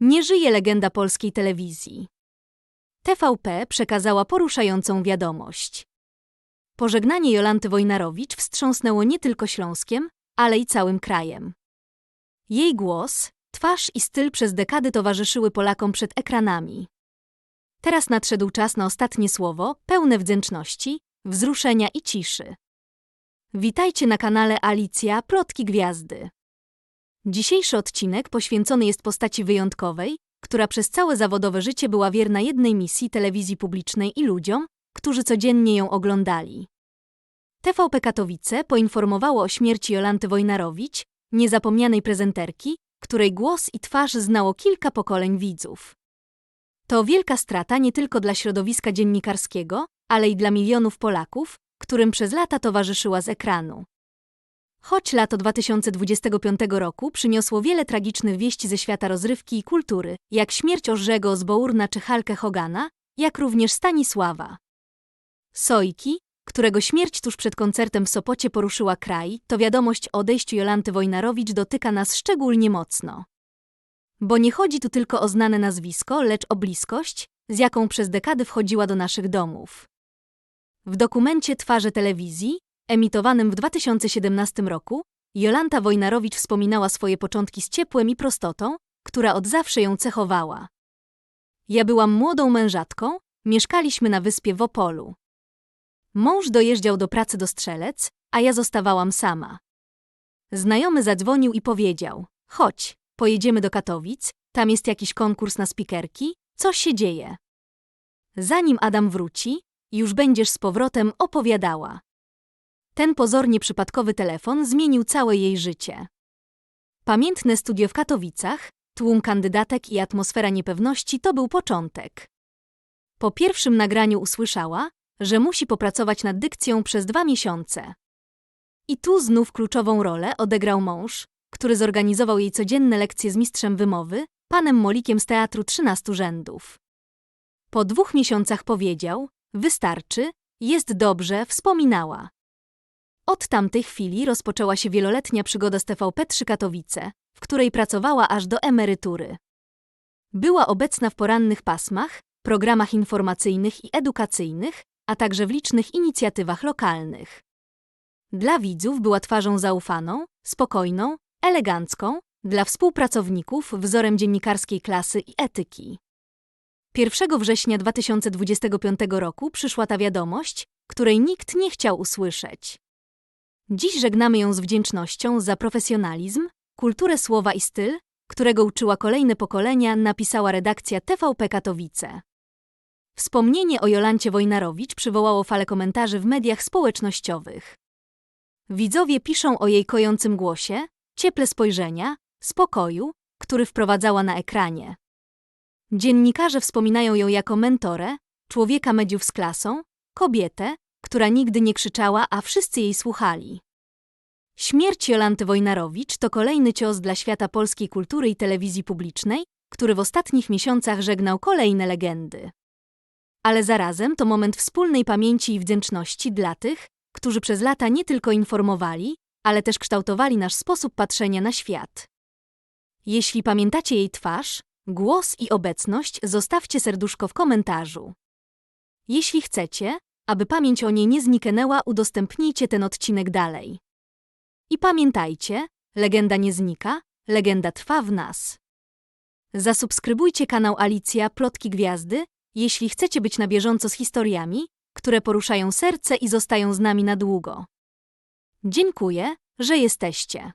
Nie żyje legenda polskiej telewizji. TVP przekazała poruszającą wiadomość. Pożegnanie Jolanty Wojnarowicz wstrząsnęło nie tylko Śląskiem, ale i całym krajem. Jej głos, twarz i styl przez dekady towarzyszyły Polakom przed ekranami. Teraz nadszedł czas na ostatnie słowo, pełne wdzięczności, wzruszenia i ciszy. Witajcie na kanale Alicja Plotki Gwiazdy. Dzisiejszy odcinek poświęcony jest postaci wyjątkowej, która przez całe zawodowe życie była wierna jednej misji telewizji publicznej i ludziom, którzy codziennie ją oglądali. TVP Katowice poinformowało o śmierci Jolanty Wojnarowicz, niezapomnianej prezenterki, której głos i twarz znało kilka pokoleń widzów. To wielka strata nie tylko dla środowiska dziennikarskiego, ale i dla milionów Polaków, którym przez lata towarzyszyła z ekranu. Choć lato 2025 roku przyniosło wiele tragicznych wieści ze świata rozrywki i kultury, jak śmierć Orzego z Bourna czy Halkę Hogana, jak również Stanisława. Sojki, którego śmierć tuż przed koncertem w Sopocie poruszyła kraj, to wiadomość o odejściu Jolanty Wojnarowicz dotyka nas szczególnie mocno. Bo nie chodzi tu tylko o znane nazwisko, lecz o bliskość, z jaką przez dekady wchodziła do naszych domów. W dokumencie Twarze telewizji, emitowanym w 2017 roku, Jolanta Wojnarowicz wspominała swoje początki z ciepłem i prostotą, która od zawsze ją cechowała. Ja byłam młodą mężatką, mieszkaliśmy na wyspie w Opolu. Mąż dojeżdżał do pracy do Strzelec, a ja zostawałam sama. Znajomy zadzwonił i powiedział: Chodź, pojedziemy do Katowic, tam jest jakiś konkurs na spikerki, coś się dzieje. Zanim Adam wróci, już będziesz z powrotem opowiadała. Ten pozornie przypadkowy telefon zmienił całe jej życie. Pamiętne studio w Katowicach, tłum kandydatek i atmosfera niepewności to był początek. Po pierwszym nagraniu usłyszała, że musi popracować nad dykcją przez dwa miesiące. I tu znów kluczową rolę odegrał mąż, który zorganizował jej codzienne lekcje z mistrzem wymowy, panem Molikiem z Teatru 13 Rzędów. Po dwóch miesiącach powiedział, wystarczy, jest dobrze, wspominała. Od tamtej chwili rozpoczęła się wieloletnia przygoda z TVP3 Katowice, w której pracowała aż do emerytury. Była obecna w porannych pasmach, programach informacyjnych i edukacyjnych, a także w licznych inicjatywach lokalnych. Dla widzów była twarzą zaufaną, spokojną, elegancką, dla współpracowników wzorem dziennikarskiej klasy i etyki. 1 września 2025 roku przyszła ta wiadomość, której nikt nie chciał usłyszeć. Dziś żegnamy ją z wdzięcznością za profesjonalizm, kulturę słowa i styl, którego uczyła kolejne pokolenia, napisała redakcja TVP Katowice. Wspomnienie o Jolancie Wojnarowicz przywołało falę komentarzy w mediach społecznościowych. Widzowie piszą o jej kojącym głosie, cieple spojrzenia, spokoju, który wprowadzała na ekranie. Dziennikarze wspominają ją jako mentorę, człowieka mediów z klasą, kobietę, która nigdy nie krzyczała, a wszyscy jej słuchali. Śmierć Jolanty Wojnarowicz to kolejny cios dla świata polskiej kultury i telewizji publicznej, który w ostatnich miesiącach żegnał kolejne legendy. Ale zarazem to moment wspólnej pamięci i wdzięczności dla tych, którzy przez lata nie tylko informowali, ale też kształtowali nasz sposób patrzenia na świat. Jeśli pamiętacie jej twarz, głos i obecność, zostawcie serduszko w komentarzu. Jeśli chcecie, aby pamięć o niej nie zniknęła, udostępnijcie ten odcinek dalej. I pamiętajcie, legenda nie znika, legenda trwa w nas. Zasubskrybujcie kanał Alicja Plotki Gwiazdy, jeśli chcecie być na bieżąco z historiami, które poruszają serce i zostają z nami na długo. Dziękuję, że jesteście.